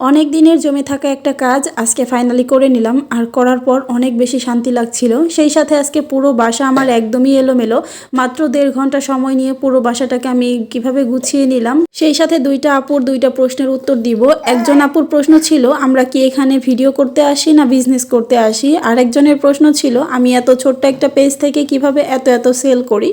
অনেক দিনের জমে থাকা একটা কাজ আজকে ফাইনালি করে নিলাম, আর করার পর অনেক বেশি শান্তি লাগছিল। সেই সাথে আজকে পুরো বাসা আমার একদমই এলোমেলো, মাত্র দেড় ঘণ্টা সময় নিয়ে পুরো বাসাটাকে আমি কীভাবে গুছিয়ে নিলাম? সেই সাথে দুইটা আপুর দুইটা প্রশ্নের উত্তর দিব। একজন আপুর প্রশ্ন ছিল, আমরা কি এখানে ভিডিও করতে আসি না বিজনেস করতে আসি? আর একজনের প্রশ্ন ছিল, আমি এত ছোট্ট একটা পেজ থেকে কীভাবে এত এত সেল করি?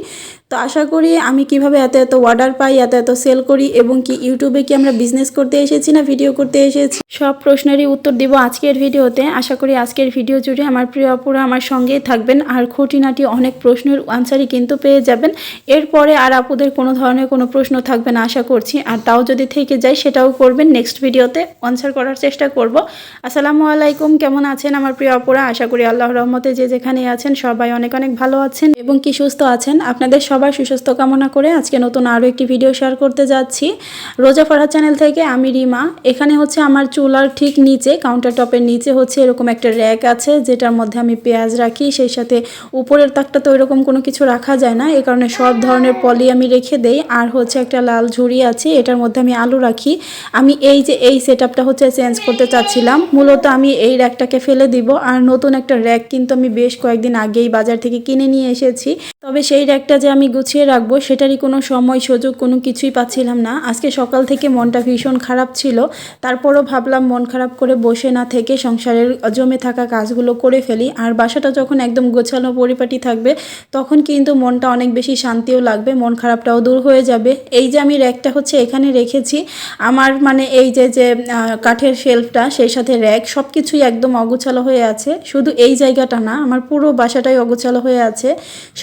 তো আশা করি আমি কীভাবে এত এত অর্ডার পাই, এত এত সেল করি এবং কি ইউটিউবে কি আমরা বিজনেস করতে এসেছি না ভিডিও করতে এসেছি? সব প্রশ্নেরই উত্তর দিব আজকের ভিডিওতে আশা করি আজকের ভিডিও জুড়ে আমার প্রিয় অপুরা আমার সঙ্গেই থাকবেন আর খুঁটিনাটি অনেক প্রশ্নের আনসারই কিন্তু পেয়ে যাবেন। এরপরে আর আপুদের কোনো ধরনের কোনো প্রশ্ন থাকবে না আশা করছি। আর তাও যদি থেকে যায় সেটাও করবেন। নেক্সট ভিডিওতে আনসার করার চেষ্টা করব। আসসালামু আলাইকুম, কেমন আছেন আমার প্রিয় অপুরা আশা করি আল্লাহ রহমতে যে যেখানে আছেন সবাই অনেক অনেক ভালো আছেন এবং কি সুস্থ আছেন। আপনাদের সবার সুস্বাস্থ্য কামনা করে আজকে নতুন আরও একটি ভিডিও শেয়ার করতে যাচ্ছি। রোজা ফরাজ চ্যানেল থেকে আমি রিমা। এখানে হচ্ছে আমার চুলার ঠিক নিচে কাউন্টার টপের নিচে হচ্ছে এরকম একটা র্যাক আছে, যেটার মধ্যে আমি পেঁয়াজ রাখি। সেই সাথে উপরের তাকটা তো এরকম কোনো কিছু রাখা যায় না এই কারণে সব ধরনের পলি আমি রেখে দেই। আর হচ্ছে একটা লাল ঝুড়ি আছে, এটার মধ্যে আমি আলু রাখি। আমি এই যে এই সেট হচ্ছে চেঞ্জ করতে চাচ্ছিলাম। মূলত আমি এই র্যাকটাকে ফেলে দিব। আর নতুন একটা র্যাক কিন্তু আমি বেশ কয়েকদিন আগেই বাজার থেকে কিনে নিয়ে এসেছি। তবে সেই র্যাকটা যে আমি গুছিয়ে রাখব, সেটারই কোনো সময় সুযোগ কোনো কিছুই পাচ্ছিলাম না। আজকে সকাল থেকে মনটা ভীষণ খারাপ ছিল, তারপরও ভাবলাম মন খারাপ করে বসে না থেকে সংসারের জমে থাকা কাজগুলো করে ফেলি। আর বাসাটা যখন একদম গোছানো পরিপাটি থাকবে, তখন কিন্তু মনটা অনেক বেশি শান্তিও লাগবে, মন খারাপটাও দূর হয়ে যাবে। এই যে আমি র্যাকটা হচ্ছে এখানে রেখেছি, আমার মানে এই যে যে কাঠের শেলফটা, সেই সাথে র্যাক সব কিছুই একদম অগোছালো হয়ে আছে। শুধু এই জায়গাটা না, আমার পুরো বাসাটাই অগোছালো হয়ে আছে।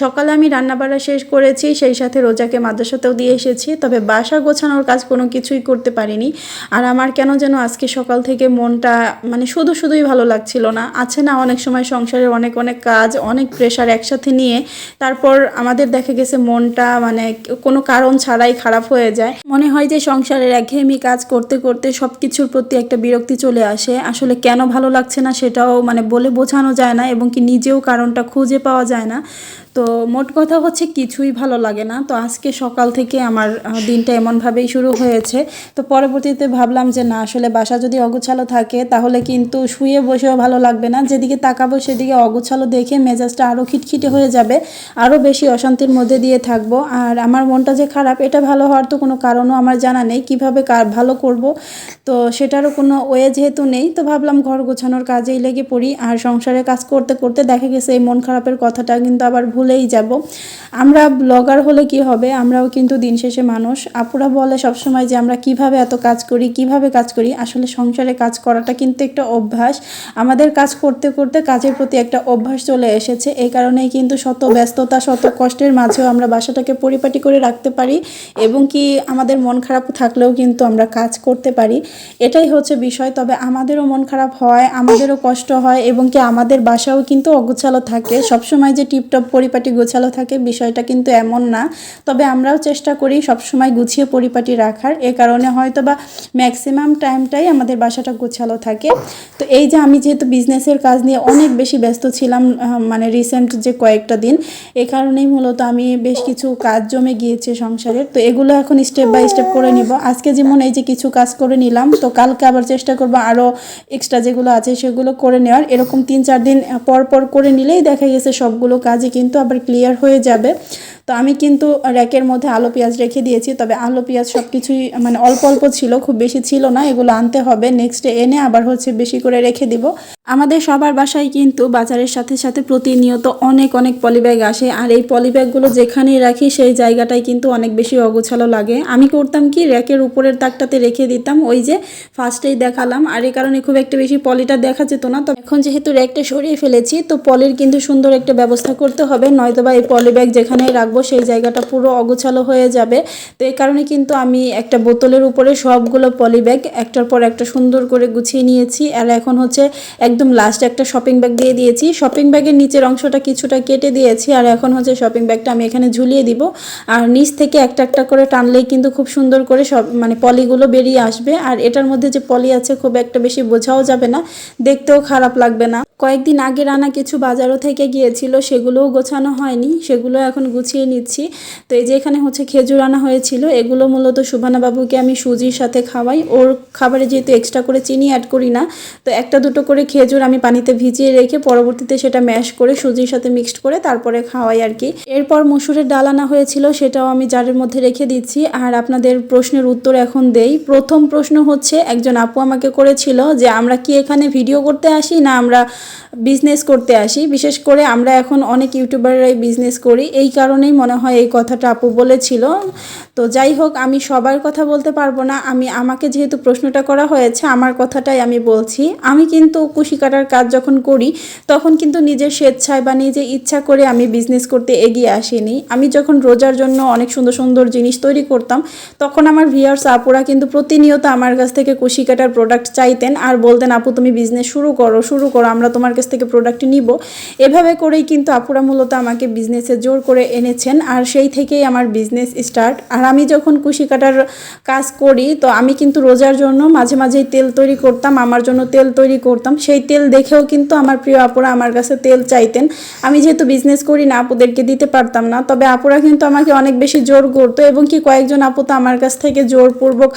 সকালে আমি রান্নাবাড়া শেষ করেছি, সেই সাথে রোজাকে মাদ্রাসাতেও দিয়ে এসেছি, তবে বাসা গোছানোর কাজ কোনো কিছুই করতে পারিনি। আর আমার কেন যেন আজকে সকাল থেকে মনটা মানে শুধু শুধুই ভালো লাগছিল না। আছে না অনেক সময় সংসারের অনেক অনেক কাজ, অনেক প্রেশার একসাথে নিয়ে, তারপর আমাদের দেখা গেছে মনটা মানে কোনো কারণ ছাড়াই খারাপ হয়ে যায়। মনে হয় যে সংসারের একঘেয়েমি কাজ করতে করতে সব কিছুর প্রতি একটা বিরক্তি চলে আসে। আসলে কেন ভালো লাগছে না সেটাও মানে বলে বোঝানো যায় না এবং কি নিজেও কারণটা খুঁজে পাওয়া যায় না। তো মোট কথা হচ্ছে কিছুই ভালো লাগে না। তো আজকে সকাল থেকে আমার দিনটা এমনভাবেই শুরু হয়েছে। তো পরবর্তীতে ভাবলাম যে না, আসলে বাসা যদি অগোছালো থাকে, তাহলে কিন্তু শুয়ে বসেও ভালো লাগবে না। যেদিকে তাকাবো সেদিকে অগোছালো দেখে মেজাজটা আরও খিটখিটে হয়ে যাবে। আরও বেশি অশান্তির মধ্যে দিয়ে থাকব। আর আমার মনটা যে খারাপ, এটা ভালো হওয়ার তো কোনো কারণও আমার জানা নেই। কীভাবে কার, ভালো করব? তো সেটারও কোনো ওয়ে যেহেতু নেই, তো ভাবলাম ঘর গোছানোর কাজেই লেগে পড়ি। আর সংসারে কাজ করতে করতে দেখা গেছে এই মন খারাপের কথাটা কিন্তু আবার ভুলেই যাব। আমরা ব্লগার হলে কি হবে? আমরাও কিন্তু দিন শেষে মানুষ। আপুরা বলে সবসময় যে আমরা কীভাবে এত কাজ করি, কীভাবে কাজ করি? আসলে সংসারে কাজ করাটা কিন্তু একটা অভ্যাস। আমাদের কাজ করতে করতে কাজের প্রতি একটা অভ্যাস চলে এসেছে। এই কারণেই কিন্তু শত ব্যস্ততা, শত কষ্টের মাঝেও আমরা বাসাটাকে পরিপাটি করে রাখতে পারি এবং কি আমাদের মন খারাপ থাকলেও কিন্তু আমরা কাজ করতে পারি। এটাই হচ্ছে বিষয়। তবে আমাদেরও মন খারাপ হয়, আমাদেরও কষ্ট হয় এবং কি আমাদের বাসাও কিন্তু অগোছালো থাকে। সবসময় যে টিপটপ পরিপাটি গোছালো থাকে, বিষয়টা কিন্তু এমন না। তবে আমরাও চেষ্টা করি সবসময় গুছিয়ে পরিপাটি রাখার। এ কারণে হয়তো বা ম্যাক্সিমাম টাইমটাই আমাদের বাসাটা গোছালো থাকে। তো এই যে আমি যেহেতু বিজনেসের কাজ নিয়ে অনেক বেশি ব্যস্ত ছিলাম মানে রিসেন্ট যে কয়েকটা দিন, এ কারণেই মূলত আমি বেশ কিছু কাজ জমে গিয়েছে সংসারের। তো এগুলো এখন স্টেপ বাই স্টেপ করে নিব। আজকে যেমন এই যে কিছু কাজ করে নিলাম, তো কালকে আবার চেষ্টা করব আরও এক্সট্রা যেগুলো আছে সেগুলো করে নেওয়ার। এরকম তিন চার দিন পর পর করে নিলেই দেখা গেছে সবগুলো কাজই কিন্তু আবার ক্লিয়ার হয়ে যাবে। তো আমি কিন্তু র্যাকের মধ্যে আলু, পেঁয়াজ রেখে দিয়েছি, তবে আলু, পেঁয়াজ সব কিছুই মানে অল্প অল্প ছিল, খুব বেশি ছিল না, এগুলো আনতে হবে নেক্সট এনে আবার হচ্ছে বেশি করে রেখে দিব। আমাদের সবার বাসায় কিন্তু বাজারের সাথে সাথে প্রতিনিয়ত অনেক অনেক পলিব্যাগ আসে, আর এই পলিব্যাগগুলো যেখানেই রাখি সেই জায়গাটাই কিন্তু অনেক বেশি অগোছালো লাগে। আমি করতাম কি, র্যাকের উপরের তাকটাতে রেখে দিতাম, ওই যে ফার্স্টেই দেখালাম, আর এই কারণে খুব একটা বেশি পলিটা দেখা যেত না তো এখন যেহেতু র্যাকটা সরিয়ে ফেলেছি, তো পলির কিন্তু সুন্দর একটা ব্যবস্থা করতে হবে নয়তো বা এই পলিব্যাগ যেখানেই রাখব সেই জায়গাটা পুরো অগোছালো হয়ে যাবে। তো এই কারণে কিন্তু আমি একটা বোতলের উপরে সবগুলো পলিব্যাগ একটার পর একটা সুন্দর করে গুছিয়ে নিয়েছি। আর এখন হচ্ছে একদম লাস্ট একটা শপিং ব্যাগ দিয়ে দিয়েছি। শপিং ব্যাগের নিচের অংশটা কিছুটা কেটে দিয়েছি। আর এখন হচ্ছে শপিং ব্যাগটা আমি এখানে ঝুলিয়ে দিব। আর নিচ থেকে একটা একটা করে টানলেই কিন্তু খুব সুন্দর করে সব মানে পলিগুলো বেরিয়ে আসবে। আর এটার মধ্যে যে পলি আছে খুব একটা বেশি বোঝাও যাবে না। দেখতেও খারাপ লাগবে না। কয়েকদিন আগে রানা কিছু বাজারও থেকে গিয়েছিল, সেগুলোও গোছানো হয়নি, সেগুলো এখন গুছিয়ে নিচ্ছি। তো এই যে এখানে হচ্ছে খেজুর আনা হয়েছিল, এগুলো মূলত বাবুকে আমি সুজির সাথে খাওয়াই। ওর খাবারে যেহেতু এক্সট্রা করে চিনি অ্যাড করি না, তো একটা দুটো করে খেজুর আমি পানিতে ভিজিয়ে রেখে পরবর্তীতে সেটা ম্যাশ করে সুজির সাথে মিক্সড করে তারপরে খাওয়াই আর কি। এরপর মসুরের ডাল আনা হয়েছিল, সেটাও আমি জারের মধ্যে রেখে দিচ্ছি। আর আপনাদের প্রশ্নের উত্তর এখন দেই। প্রথম প্রশ্ন হচ্ছে, একজন আপু আমাকে করেছিল যে, আমরা কি এখানে ভিডিও করতে আসি না আমরা বিজনেস করতে আসি। বিশেষ করে আমরা এখন অনেক ইউটিউবাররাই বিজনেস করি। এই কারণেই মনে হয় এই কথাটা আপু বলেছিল। তো যাই হোক, আমি সবার কথা বলতে পারব না। আমি, আমাকে যেহেতু প্রশ্নটা করা হয়েছে, আমার কথাটাই আমি বলছি। আমি কিন্তু কুশি কাটার কাজ যখন করি, তখন কিন্তু নিজের স্বেচ্ছায় বা নিজে ইচ্ছা করে আমি বিজনেস করতে এগিয়ে আসিনি। আমি যখন রোজার জন্য অনেক সুন্দর সুন্দর জিনিস তৈরি করতাম, তখন আমার ভিয়ার্স আপুরা কিন্তু প্রতিনিয়ত আমার কাছ থেকে কুশি কাটার প্রোডাক্ট চাইতেন। আর বলতেন, আপু, তুমি বিজনেস শুরু করো শুরু করো, আমরা তোমার কাছ থেকে প্রোডাক্ট নিব। এভাবে করেই কিন্তু আপুরা মূলত আমাকে বিজনেসে জোর করে এনেছেন, আর সেই থেকেই আমার বিজনেস স্টার্ট আর আমি যখন কুশি কাটার কাজ করি, তো আমি কিন্তু রোজার জন্য মাঝে মাঝেই তেল তৈরি করতাম, আমার জন্য তেল তৈরি করতাম। সেই তেল দেখেও কিন্তু আমার প্রিয় আপুরা আমার কাছে তেল চাইতেন। আমি যেহেতু বিজনেস করি না, আপুদেরকে দিতে পারতাম না, তবে আপুরা কিন্তু আমাকে অনেক বেশি জোর করতো, এবং কি কয়েকজন আপু তো আমার কাছ থেকে জোরপূর্বক,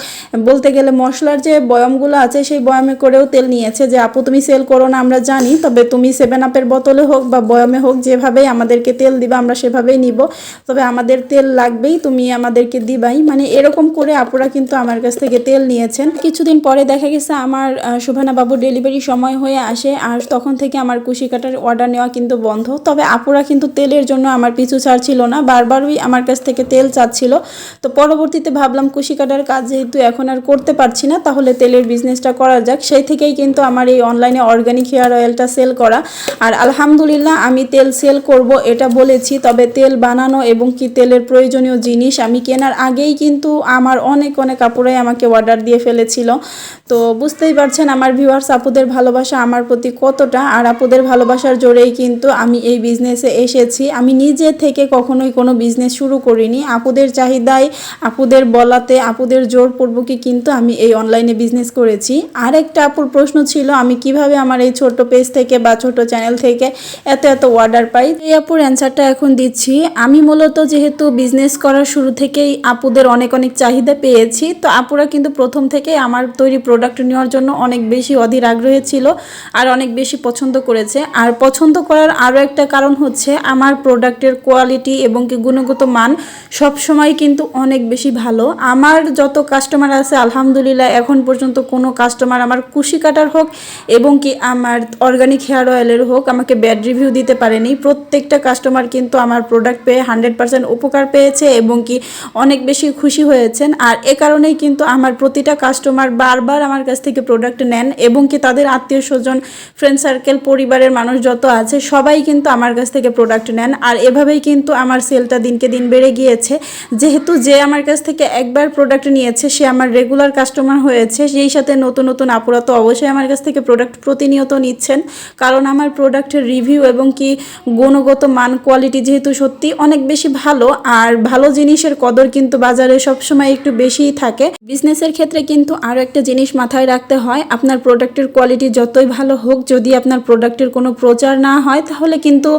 বলতে গেলে মশলার যে বয়ামগুলো আছে, সেই বয়ামে করেও তেল নিয়েছে যে, আপু তুমি সেল করো না, আমরা জানি। তবে তুমি সেভেন আপের বোতলে হোক বা বয়মে হোক যেভাবেই আমাদেরকে তেল দিবা আমরা সেভাবেই নিব। তবে আমাদের তেল লাগবেই তুমি আমাদেরকে দিবাই। মানে এরকম করে আপুরা কিন্তু আমার কাছ থেকে তেল নিয়েছেন। কিছুদিন পরে দেখা গেছে আমার আহ, শোভানা বাবু ডেলিভারি সময় হয়ে আসে আর তখন থেকে আমার কুশি কাটার অর্ডার নেওয়া কিন্তু বন্ধ। তবে আপুরা কিন্তু তেলের জন্য আমার পিছু ছাড়ছিল না বারবারই আমার কাছ থেকে তেল চাচ্ছিল। তো পরবর্তীতে ভাবলাম কুশি কাটার কাজ যেহেতু এখন আর করতে পারছি না তাহলে তেলের বিজনেসটা করা যাক। সেই থেকেই কিন্তু আমার এই অনলাইনে অর্গানিক হেয়ার অয়েলটা সেল করা। আর আলহামদুলিল্লাহ আমি তেল সেল করব, এটা বলেছি। তবে তেল বানানো এবং কি তেলের প্রয়োজনীয় জিনিস আমি কেনার আগেই কিন্তু আমার অনেক অনেক আপুরাই আমাকে অর্ডার দিয়ে ফেলেছিল। তো বুঝতেই পারছেন আমার ভিউয়ার্স আপুদের ভালোবাসা আমার প্রতি কতটা। আর আপুদের ভালোবাসার জোরেই কিন্তু আমি এই বিজনেসে এসেছি। আমি নিজে থেকে কখনোই কোনো বিজনেস শুরু করিনি। আপুদের চাহিদায়, আপুদের বলাতে, আপুদের জোরপূর্বকই কিন্তু আমি এই অনলাইনে বিজনেস করেছি। আর একটা আপুর প্রশ্ন ছিল, আমি কীভাবে আমার এই ছোট পেজ থেকে বা ছোট চ্যানেল থেকে এত এত অর্ডার পাই। এই আপুর অ্যান্সারটা এখন দিচ্ছি। আমি মূলত যেহেতু বিজনেস করার শুরু থেকেই আপুদের অনেক অনেক চাহিদা পেয়েছি, তো আপুরা কিন্তু প্রথম থেকে আমার তৈরি প্রোডাক্ট নেওয়ার জন্য অনেক বেশি অধীর আগ্রহী ছিল আর অনেক বেশি পছন্দ করেছে। আর পছন্দ করার আরও একটা কারণ হচ্ছে আমার প্রোডাক্টের কোয়ালিটি এবং কি গুণগত মান সব সময় কিন্তু অনেক বেশি ভালো। আমার যত কাস্টমার আছে, আলহামদুলিল্লাহ, এখন পর্যন্ত কোনো কাস্টমার আমার কুশি কাটার হোক এবং কি আমার অর্গানিক হেয়ার অয়েলের হোক, আমাকে ব্যাড রিভিউ দিতে পারেনি। প্রত্যেকটা কাস্টমার কিন্তু আমার প্রোডাক্ট পেয়ে হান্ড্রেড পার্সেন্ট উপকার পেয়েছে এবং কি অনেক বেশি খুশি হয়েছেন। আর এ কারণেই কিন্তু আমার প্রতিটা কাস্টমার বারবার আমার কাছ থেকে প্রোডাক্ট নেন এবং কি তাদের আত্মীয় স্বজন ফ্রেন্ড সার্কেল পরিবারের মানুষ যত আছে, সবাই কিন্তু আমার কাছ থেকে প্রোডাক্ট নেন। আর এভাবেই কিন্তু আমার সেলটা দিনকে দিন বেড়ে গিয়েছে। যেহেতু যে আমার কাছ থেকে একবার প্রোডাক্ট নিয়েছে, সে আমার রেগুলার কাস্টমার হয়েছে। সেই সাথে নতুন নতুন আপুরা তো অবশ্যই আমার কাছ থেকে প্রোডাক্ট প্রতিনিয়ত নিচ্ছেন। কারণ আমার প্রোডাক্টের রিভিউ এবং কি গুণগত মান কোয়ালিটি যেহেতু সত্যি অনেক বেশি ভালো, আর ভালো জিনিসের কদর কিন্তু বাজারে সবসময় একটু বেশিই থাকে। বিজনেসের ক্ষেত্রে কিন্তু আরও একটা জিনিস মাথায় রাখতে হয়, আপনার প্রোডাক্টের কোয়ালিটি যতই ভালো হোক, যদি আপনার প্রোডাক্টের কোনো প্রচার না হয়, তাহলে কিন্তু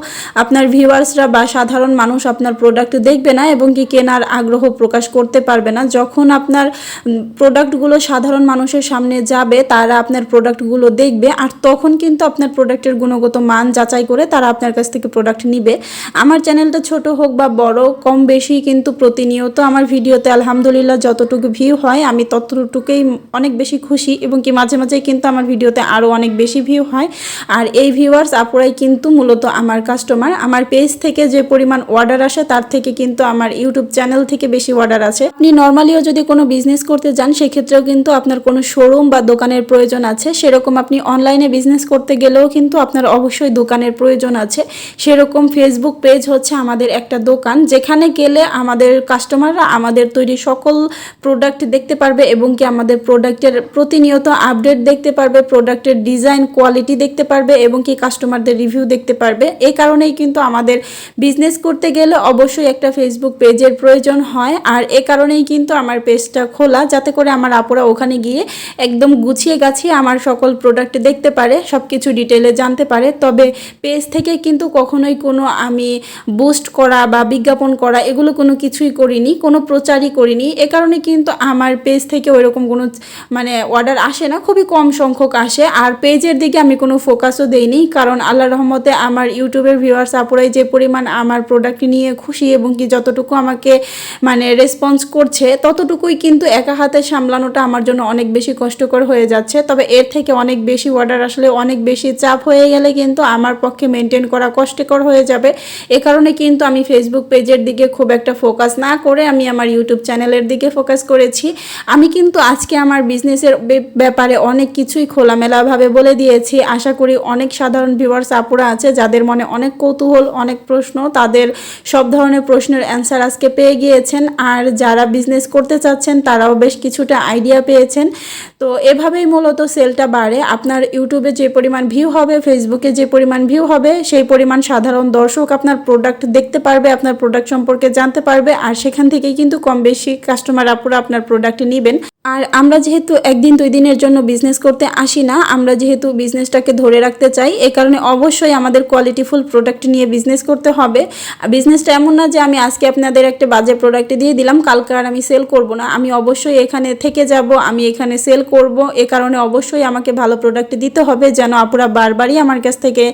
আপনার ভিউয়ার্সরা বা সাধারণ মানুষ আপনার প্রোডাক্ট দেখবে না এবং কি কেনার আগ্রহ প্রকাশ করতে পারবে না। যখন আপনার প্রোডাক্টগুলো সাধারণ মানুষের সামনে যাবে, তারা আপনার প্রোডাক্টগুলো দেখবে, আর তখন কিন্তু আপনার প্রোডাক্টের গুণগত মান যাচাই করে তারা আপনার কাছ থেকে প্রোডাক্ট নিবে। আমার চ্যানেলটা ছোট হোক বা বড়, কম বেশি কিন্তু প্রতিনিয়ত আমার ভিডিওতে আলহামদুলিল্লাহ যতটুকু ভিউ হয়, আমি ততটুকুই অনেক বেশি খুশি এবং কি মাঝে মাঝে কিন্তু আমার ভিডিওতে আরও অনেক বেশি ভিউ হয়। আর এই ভিউয়ার্স আপুরাই কিন্তু মূলত আমার কাস্টমার আমার পেজ থেকে যে পরিমাণ অর্ডার আসে, তার থেকে কিন্তু আমার ইউটিউব চ্যানেল থেকে বেশি অর্ডার আছে আপনি নর্মালিও যদি কোনো বিজনেস করতে যান, সেক্ষেত্রেও কিন্তু আপনার কোনো শোরুম বা দোকানের প্রয়োজন আছে। সেরকম আপনি অনলাইনে বিজনেস করতে গেলেও কিন্তু আপনার অবশ্যই দোকানের প্রয়োজন আছে। সেরকম ফেসবুক পেজ হচ্ছে আমাদের একটা দোকান, যেখানে গেলে আমাদের কাস্টমাররা আমাদের তৈরি সকল প্রোডাক্ট দেখতে পারবে এবং কি আমাদের প্রোডাক্টের প্রতিনিয়ত আপডেট দেখতে পারবে প্রোডাক্টের ডিজাইন কোয়ালিটি দেখতে পারবে এবং কি কাস্টমারদের রিভিউ দেখতে পারবে। এই কারণেই কিন্তু আমাদের বিজনেস করতে গেলে অবশ্যই একটা ফেসবুক পেজের প্রয়োজন হয়। আর এ কারণেই কিন্তু আমার পেজটা খোলা, যাতে করে আমার আপুরা ওখানে গিয়ে একদম গুছিয়ে গাছিয়ে আমার সকল প্রোডাক্ট দেখতে পারে সব কিছু ডিটেলে জানতে পারে, তবে পেজ থেকে কিন্তু কখনোই কোনো আমি বুস্ট করা বা বিজ্ঞাপন করা এগুলো কোনো কিছুই করিনি, কোনো প্রচারই করিনি। এ কারণে কিন্তু আমার পেজ থেকে ওইরকম কোনো মানে অর্ডার আসে না, খুবই কম সংখ্যক আসে। আর পেজের দিকে আমি কোনো ফোকাসও দেইনি, কারণ আল্লাহ রহমতে আমার ইউটিউবের ভিউয়ার্স আপুরাই যে পরিমাণ আমার প্রোডাক্ট নিয়ে খুশি এবং কি যতটুকু আমাকে মানে রেসপন্স করছে, ততটুকুই কিন্তু একা হাতে সামলানোটা আমার জন্য অনেক বেশি কষ্টকর হয়ে যাচ্ছে। তবে এর থেকে অনেক বেশি অর্ডার আসলে অনেক বেশি চাপ হয়ে গেলে কিন্তু আমার পক্ষে মেনটেন করা কষ্টকর হয়ে যাবে। এ কারণে কিন্তু আমি ফেসবুক পেজের দিকে খুব একটা ফোকাস না করে আমি আমার ইউটিউব চ্যানেলের দিকে ফোকাস করেছি। আমি কিন্তু আজকে আমার বিজনেসের ব্যাপারে অনেক কিছুই খোলামেলাভাবে বলে দিয়েছি। আশা করি অনেক সাধারণ ভিউয়ার্স আপুরা আছে যাদের মনে অনেক কৌতূহল, অনেক প্রশ্ন, তাদের সব ধরনের প্রশ্নের অ্যান্সার আজকে পেয়ে গিয়েছেন। আর যারা বিজনেস করতে চাচ্ছেন, তারাও বেশ কিছুটা আইডিয়া পেয়েছেন। তো এভাবেই মূলত সেলটা বাড়ে। আপনার ইউটিউবে যে পরিমাণ ভিউ হবে ফেসবুকে যে পরিমাণ ভিউ হবে, সেই পরিমাণ সাধারণ দর্শক আপনার প্রোডাক্ট দেখতে পারবে, আপনার প্রোডাক্ট সম্পর্কে জানতে পারবে, আর সেখান থেকেই কিন্তু কম বেশি কাস্টমার আপুরা আপনার প্রোডাক্ট নেবেন। আর আমরা যেহেতু একদিন, দুই দিনের জন্য বিজনেস করতে আসি না, আমরা যেহেতু বিজনেসটাকে ধরে রাখতে চাই, এ কারণে অবশ্যই আমাদের কোয়ালিটিফুল প্রোডাক্ট নিয়ে বিজনেস করতে হবে। বিজনেসটা এমন না যে আমি আজকে আপনাদের একটা বাজে প্রোডাক্ট দিয়ে দিলাম, কালকে আর আমি সেল করব না। আমি অবশ্যই এখানে থেকে যাব, আমি এখানে সেল করব। এ কারণে অবশ্যই আমাকে ভালো প্রোডাক্ট দিতে হবে যেন আপুরা বারবারই আমার কাছ থেকে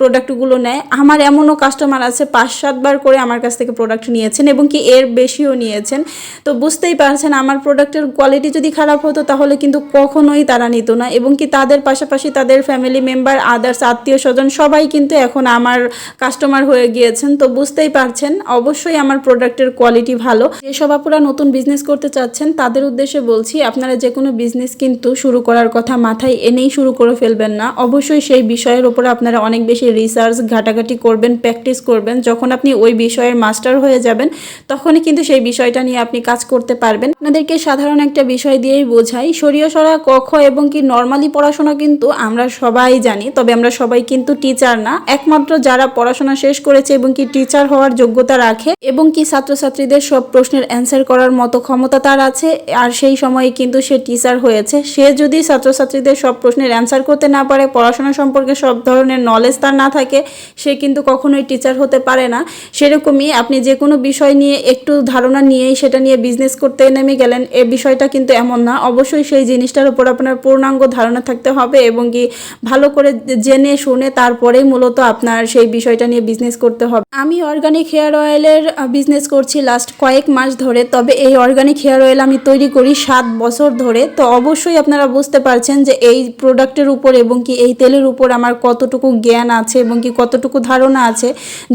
প্রোডাক্টগুলো নেয়। আমার এমনও কাস্টমার আছে পাঁচ সাতবার করে আমার কাছ থেকে প্রোডাক্ট নিয়েছেন এবং কি এর বেশিও নিয়েছেন। তো বুঝতেই পারছেন, আমার প্রোডাক্টের কোয়ালিটি যদি খারাপ হতো, তাহলে কিন্তু কখনোই তারা নিত না। এবং কি তাদের পাশাপাশি তাদের ফ্যামিলি মেম্বার আদার্স আত্মীয় স্বজন সবাই কিন্তু এখন আমার কাস্টমার হয়ে গিয়েছেন। তো বুঝতেই পারছেন, অবশ্যই আমার প্রোডাক্টের কোয়ালিটি ভালো। যেসব আপুরা নতুন বিজনেস করতে চাচ্ছেন, তাদের উদ্দেশ্যে বলছি, আপনারা যে কোনো বিজনেস কিন্তু শুরু করার কথা মাথায় এনেই শুরু করে ফেলবেন না। অবশ্যই সেই বিষয়ের উপরে আপনারা অনেক বেশি রিসার্চ ঘাটাঘাটি করবেন প্র্যাকটিস করবেন। যখন আপনি ওই বিষয়ের মাস্টার হয়ে যাবেন, তখনই কিন্তু সেই বিষয়টা নিয়ে আপনি কাজ করতে পারবেন। আপনাদেরকে সাধারণ একটা বিষয় দিয়েই বোঝাই। সরিয় সরা কখ এবং কি নর্মালি পড়াশোনা কিন্তু আমরা সবাই জানি, তবে আমরা সবাই কিন্তু টিচার না। একমাত্র যারা পড়াশোনা শেষ করেছে এবং কি টিচার হওয়ার যোগ্যতা রাখে এবং কি ছাত্রছাত্রীদের সব প্রশ্নের অ্যান্সার করার মতো ক্ষমতা তার আছে, আর সেই সময়ে কিন্তু সে টিচার হয়েছে। সে যদি ছাত্রছাত্রীদের সব প্রশ্নের অ্যান্সার করতে না পারে, পড়াশোনা সম্পর্কে সব ধরনের নলেজ তার না থাকে, সে কিন্তু কখনোই টিচার হতে পারে না। সেরকমই আপনি যে কোনো বিষয় নিয়ে একটু ধারণা নিয়েই সেটা নিয়ে বিজনেস করতে নেমে গেলেন, এ বিষয়টা কিন্তু এমন না। অবশ্যই সেই জিনিসটার উপর আপনার পূর্ণাঙ্গ ধারণা থাকতে হবে এবং কি ভালো করে জেনে শুনে তারপরেই মূলত আপনার সেই বিষয়টা নিয়ে বিজনেস করতে হবে। আমি অর্গানিক হেয়ার অয়েলের বিজনেস করছি লাস্ট কয়েক মাস ধরে, তবে এই অর্গানিক হেয়ার অয়েল আমি তৈরি করি সাত বছর ধরে। তো অবশ্যই আপনারা বুঝতে পারছেন যে এই প্রোডাক্টের উপর এবং কি এই তেলের উপর আমার কতটুকু জ্ঞান আছে এবং কি কতটুকু ধারণা আছে।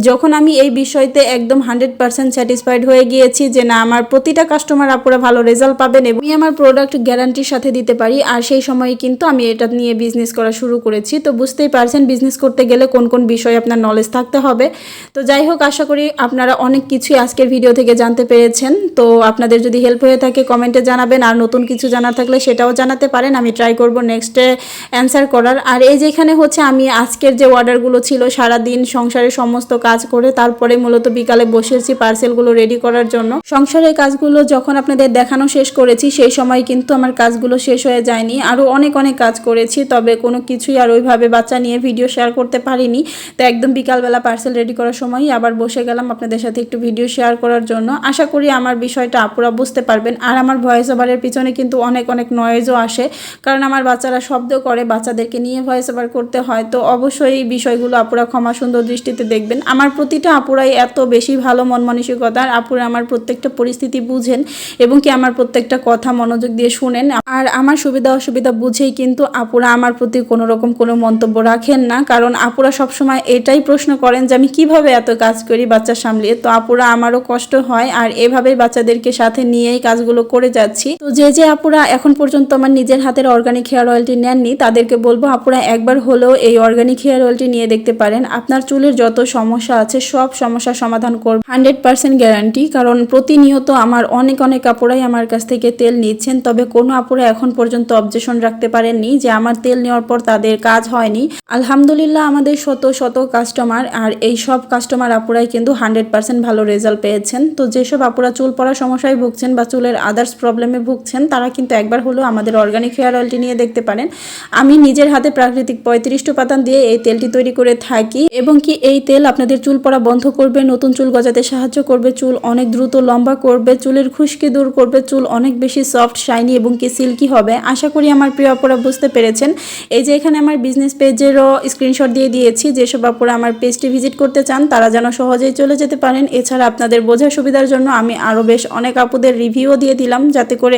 যখন আমি এই বিষয়তে একদম হান্ড্রেড পার্সেন্ট স্যাটিসফাইড হয়ে গিয়েছি যে না, আমার প্রতিটা কাস্টমার আপুরা ভালো রেজাল্ট পাবেন এবং আমি আমার প্রোডাক্ট গ্যারান্টির সাথে দিতে পারি, আর সেই সময় কিন্তু আমি এটা নিয়ে বিজনেস করা শুরু করেছি। তো বুঝতেই পারছেন বিজনেস করতে গেলে কোন কোন বিষয়ে আপনার নলেজ থাকতে হবে। তো যাই হোক, আশা করি আপনারা অনেক কিছুই আজকের ভিডিও থেকে জানতে পেরেছেন। তো আপনাদের যদি হেল্প হয়ে থাকে কমেন্টে জানাবেন, আর নতুন কিছু জানার থাকলে সেটাও জানাতে পারেন। আমি ট্রাই করব নেক্সটে অ্যান্সার করার। আর এই যেখানে হচ্ছে, আমি আজকের যে অর্ডারগুলো ছিল সারা দিন সংসারের সমস্ত কাজ করে তারপরে মূলত বিকালে বসেছি পার্সেলগুলো রেডি করার জন্য। সংসারের কাজগুলো যখন আপনাদের দেখানো শেষ করেছি, সেই সময় কিন্তু আমার কাজগুলো শেষ হয়ে যায়নি। আরও অনেক অনেক কাজ করেছি, তবে কোনো কিছুই আর ওইভাবে বাচ্চা নিয়ে ভিডিও শেয়ার করতে পারিনি। তো একদম বিকালবেলা পার্সেল রেডি করার সময়ই আবার বসে গেলাম আপনাদের সাথে একটু ভিডিও শেয়ার করার জন্য। আশা করি আমার বিষয়টা আপুরা বুঝতে পারবেন। আর আমার ভয়েস ওভারের পিছনে কিন্তু অনেক অনেক নয়েজও আসে। কারণ আমার বাচ্চারা শব্দ করে, বাচ্চাদেরকে নিয়ে ভয়েস ওভার করতে হয়। তো অবশ্যই এই বিষয়গুলো আপুরা ক্ষমা সুন্দর দৃষ্টিতে দেখবেন। আমার প্রতিটা আপুরাই এত বেশি ভালো মন মানসিকতা আর আপুরা আমার প্রত্যেকটা পরিস্থিতি বুঝেন এবং কি আমার প্রত্যেকটা কথা মনোযোগ দিয়ে শুনেন। আর আমার সুবিধা অসুবিধা বুঝেই কিন্তু আপুরা আমার প্রতি কোনো রকম কোনো মন্তব্য রাখেন না। কারণ আপুরা সবসময় এটাই প্রশ্ন করেন যে, আমি কীভাবে এত কাজ করি বাচ্চা সামলিয়ে? তো আপুরা আমারও কষ্ট হয় আর এভাবেই বাচ্চাদেরকে সাথে নিয়েই কাজগুলো করে যাচ্ছি। তো যে যে আপুরা এখন পর্যন্ত আমার নিজের হাতের অর্গানিক হেয়ার অয়েলটি নেননি, তাদেরকে বলব আপুরা একবার হলেও এই অর্গানিক হেয়ার অয়েলটি নিয়ে দেখতে পারেন। আপনার চুলের যত সমস্যা আছে, সব সমস্যার সমাধান করবে। হান্ড্রেড পার্সেন্ট গ্যারান্টি, কারণ প্রতিনিয়ত আমার অনেক অনেক কাপড়াই আমার কাছ থেকে তেল নিচ্ছে। নিচ্ছেন, তবে কোনো আপুরা এখন পর্যন্ত অবজেশন রাখতে পারেননি যে আমার তেল নেওয়ার পর তাদের কাজ হয়নি। আলহামদুলিল্লাহ, আমাদের শত শত কাস্টমার আর এই সব কাস্টমার আপুরাই কিন্তু হান্ড্রেড পার্সেন্ট ভালো রেজাল্ট পেয়েছেন। তো যেসব আপুরা চুল পড়ার সমস্যায় ভুগছেন বা চুলের আদার্স প্রবলেমে ভুগছেন, তারা কিন্তু একবার হলেও আমাদের অর্গানিক হেয়ার অয়েলটি নিয়ে দেখতে পারেন। আমি নিজের হাতে প্রাকৃতিক পঁয়ত্রিশটা পাতান দিয়ে এই তেলটি তৈরি করে থাকি এবং কি এই তেল আপনাদের চুল পড়া বন্ধ করবে, নতুন চুল গজাতে সাহায্য করবে, চুল অনেক দ্রুত লম্বা করবে, চুলের খুশকি দূর করবে, চুল অনেক বেশি সফট শাইনি এবং কি সিল্কি হবে? আশা করি আমার প্রিয় অপরা বুঝতে পেরেছেন। এই যে এখানে আমার বিজনেস পেজেরও স্ক্রিনশট দিয়ে দিয়েছি যেসব আপুরা আমার পেজটি ভিজিট করতে চান, তারা যেন সহজেই চলে যেতে পারেন। এছাড়া আপনাদের বোঝার সুবিধার জন্য আমি আরও বেশ অনেক আপুদের রিভিউও দিয়ে দিলাম, যাতে করে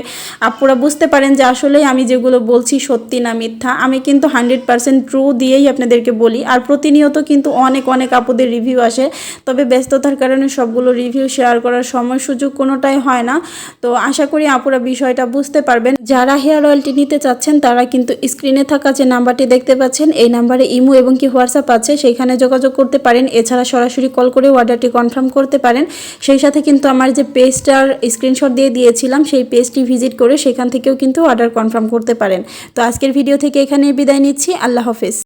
আপুরা বুঝতে পারেন যে আসলেই আমি যেগুলো বলছি সত্যি না মিথ্যা। আমি কিন্তু হান্ড্রেড পার্সেন্ট ট্রু দিয়েই আপনাদেরকে বলি, আর প্রতিনিয়ত কিন্তু অনেক অনেক আপুদের রিভিউ আসে। তবে ব্যস্ততার কারণে সবগুলো রিভিউ শেয়ার করার সময় সুযোগ কোনোটাই হয় না। তো আশা করি আপুরা বিষয়টা বুঝতে পারবেন। যারা হেয়ার অয়েলটি নিতে চাচ্ছেন, তারা কিন্তু স্ক্রিনে থাকা যে নাম্বারটি দেখতে পাচ্ছেন, এই নাম্বারে ইমো এবং কি হোয়াটসঅ্যাপ আছে, সেইখানে যোগাযোগ করতে পারেন। এছাড়া সরাসরি কল করে অর্ডারটি কনফার্ম করতে পারেন। সেই সাথে কিন্তু আমার যে পেজটার স্ক্রিনশট দিয়ে দিয়েছিলাম, সেই পেজটি ভিজিট করে সেখান থেকেও কিন্তু অর্ডার কনফার্ম করতে পারেন। তো আজকের ভিডিও থেকে এখানে বিদায় নিচ্ছি। আল্লাহ হাফেজ।